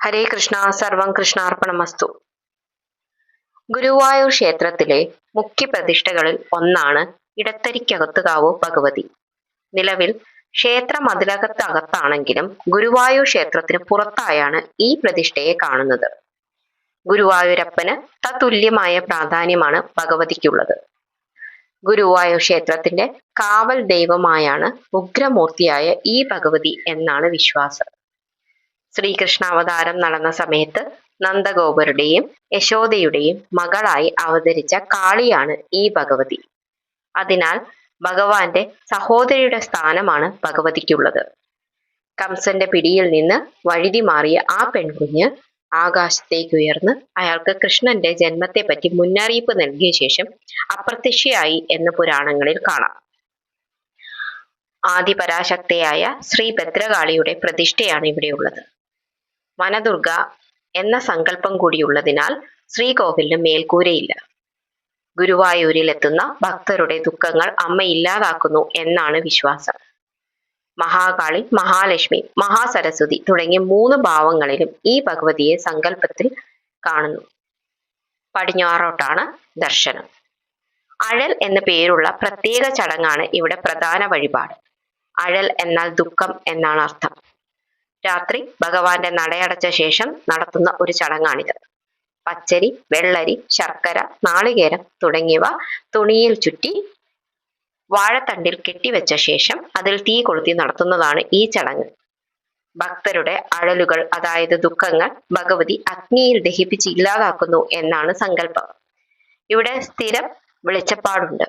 ഹരേ കൃഷ്ണ സർവം കൃഷ്ണാർപ്പണമസ്തു. ഗുരുവായൂർ ക്ഷേത്രത്തിലെ മുഖ്യ പ്രതിഷ്ഠകളിൽ ഒന്നാണ് ഇടത്തരിക്കകത്തുകാവ് ഭഗവതി. നിലവിൽ ക്ഷേത്ര മതിലകത്ത് അകത്താണെങ്കിലും ഗുരുവായൂർ ക്ഷേത്രത്തിന് പുറത്തായാണ് ഈ പ്രതിഷ്ഠയെ കാണുന്നത്. ഗുരുവായൂരപ്പന് തത്തുല്യമായ പ്രാധാന്യമാണ് ഭഗവതിക്കുള്ളത്. ഗുരുവായൂർ ക്ഷേത്രത്തിന്റെ കാവൽ ദൈവമായാണ് ഉഗ്രമൂർത്തിയായ ഈ ഭഗവതി എന്നാണ് വിശ്വാസം. ശ്രീകൃഷ്ണ അവതാരം നടന്ന സമയത്ത് നന്ദഗോപരുടെയും യശോദയുടെയും മകളായി അവതരിച്ച കാളിയാണ് ഈ ഭഗവതി. അതിനാൽ ഭഗവാന്റെ സഹോദരിയുടെ സ്ഥാനമാണ് ഭഗവതിക്കുള്ളത്. കംസന്റെ പിടിയിൽ നിന്ന് വഴുതി മാറിയ ആ പെൺകുഞ്ഞ് ആകാശത്തേക്ക് ഉയർന്ന് അയാൾക്ക് കൃഷ്ണന്റെ ജന്മത്തെപ്പറ്റി മുന്നറിയിപ്പ് നൽകിയ ശേഷം അപ്രത്യക്ഷയായി എന്ന് പുരാണങ്ങളിൽ കാണാം. ആദിപരാശക്തയായ ശ്രീ ഭദ്രകാളിയുടെ പ്രതിഷ്ഠയാണ് ഇവിടെയുള്ളത്. വനദുർഗ എന്ന സങ്കല്പം കൂടിയുള്ളതിനാൽ ശ്രീകോവിലിന് മേൽക്കൂരയില്ല. ഗുരുവായൂരിൽ എത്തുന്ന ഭക്തരുടെ ദുഃഖങ്ങൾ അമ്മ ഇല്ലാതാക്കുന്നു എന്നാണ് വിശ്വാസം. മഹാകാളി മഹാലക്ഷ്മി മഹാസരസ്വതി തുടങ്ങിയ മൂന്ന് ഭാവങ്ങളിലും ഈ ഭഗവതിയെ സങ്കല്പത്തിൽ കാണുന്നു. പടിഞ്ഞാറോട്ടാണ് ദർശനം. അഴൽ എന്ന പേരുള്ള പ്രത്യേക ചടങ്ങാണ് ഇവിടെ പ്രധാന വഴിപാട്. അഴൽ എന്നാൽ ദുഃഖം എന്നാണ് അർത്ഥം. രാത്രി ഭഗവാന്റെ നടയടച്ച ശേഷം നടത്തുന്ന ഒരു ചടങ്ങാണിത്. പച്ചരി വെള്ളരി ശർക്കര നാളികേരം തുടങ്ങിയവ തുണിയിൽ ചുറ്റി വാഴത്തണ്ടിൽ കെട്ടിവെച്ച ശേഷം അതിൽ തീ കൊളുത്തി നടത്തുന്നതാണ് ഈ ചടങ്ങ്. ഭക്തരുടെ അഴലുകൾ അതായത് ദുഃഖങ്ങൾ ഭഗവതി അഗ്നിയിൽ ദഹിപ്പിച്ച് ഇല്ലാതാക്കുന്നു എന്നാണ് സങ്കല്പം. ഇവിടെ സ്ഥിരം വെളിച്ചപ്പാടുണ്ട്.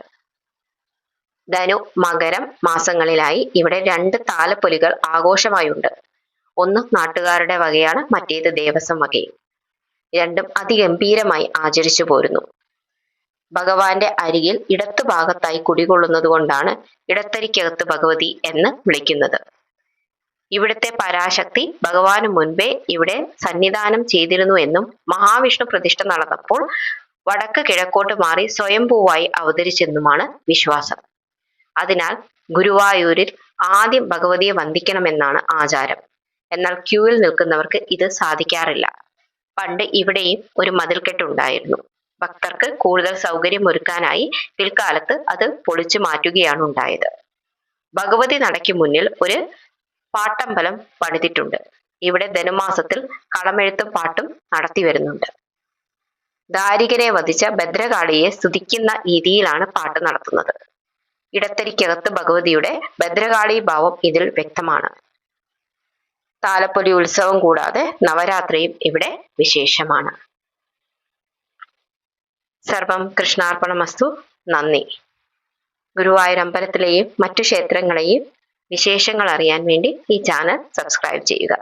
ധനു മകരം മാസങ്ങളിലായി ഇവിടെ രണ്ട് താലപ്പൊലികൾ ആഘോഷമായുണ്ട്. ഒന്ന് നാട്ടുകാരുടെ വകയാണ് മറ്റേത് ദേവസ്വം വകയും. രണ്ടും അതിഗംഭീരമായി ആചരിച്ചു പോരുന്നു. ഭഗവാന്റെ അരികിൽ ഇടത്തു ഭാഗത്തായി കുടികൊള്ളുന്നത് കൊണ്ടാണ് ഇടത്തരിക്കകത്ത് ഭഗവതി എന്ന് വിളിക്കുന്നത്. ഇവിടുത്തെ പരാശക്തി ഭഗവാന് മുൻപേ ഇവിടെ സന്നിധാനം ചെയ്തിരുന്നു എന്നും മഹാവിഷ്ണു പ്രതിഷ്ഠ നടന്നപ്പോൾ വടക്ക് കിഴക്കോട്ട് മാറി സ്വയംഭൂവായി അവതരിച്ചെന്നുമാണ് വിശ്വാസം. അതിനാൽ ഗുരുവായൂരിൽ ആദ്യം ഭഗവതിയെ വന്ദിക്കണമെന്നാണ് ആചാരം. എന്നാൽ ക്യൂവിൽ നിൽക്കുന്നവർക്ക് ഇത് സാധിക്കാറില്ല. പണ്ട് ഇവിടെയും ഒരു മതിൽക്കെട്ടുണ്ടായിരുന്നു ഭക്തർക്ക് കൂടുതൽ സൗകര്യം ഒരുക്കാനായി പിൽക്കാലത്ത് അത് പൊളിച്ചു മാറ്റുകയാണ് ഉണ്ടായത്. ഭഗവതി നടയ്ക്ക് മുന്നിൽ ഒരു പാട്ടമ്പലം പണിതിട്ടുണ്ട്. ഇവിടെ ധനുമാസത്തിൽ കളമെഴുത്തും പാട്ടും നടത്തി വരുന്നുണ്ട്. ദാരികനെ വധിച്ച ഭദ്രകാളിയെ സ്തുതിക്കുന്ന രീതിയിലാണ് പാട്ട് നടത്തുന്നത്. ഇടത്തരിക്കകത്ത് ഭഗവതിയുടെ ഭദ്രകാളി ഭാവം ഇതിൽ വ്യക്തമാണ്. താലപ്പൊലി ഉത്സവം കൂടാതെ നവരാത്രിയും ഇവിടെ വിശേഷമാണ്. സർവം കൃഷ്ണാർപ്പണമസ്തു. നന്ദി. ഗുരുവായൂർ അമ്പലത്തിലെയും മറ്റു ക്ഷേത്രങ്ങളെയും വിശേഷങ്ങൾ അറിയാൻ വേണ്ടി ഈ ചാനൽ സബ്സ്ക്രൈബ് ചെയ്യുക.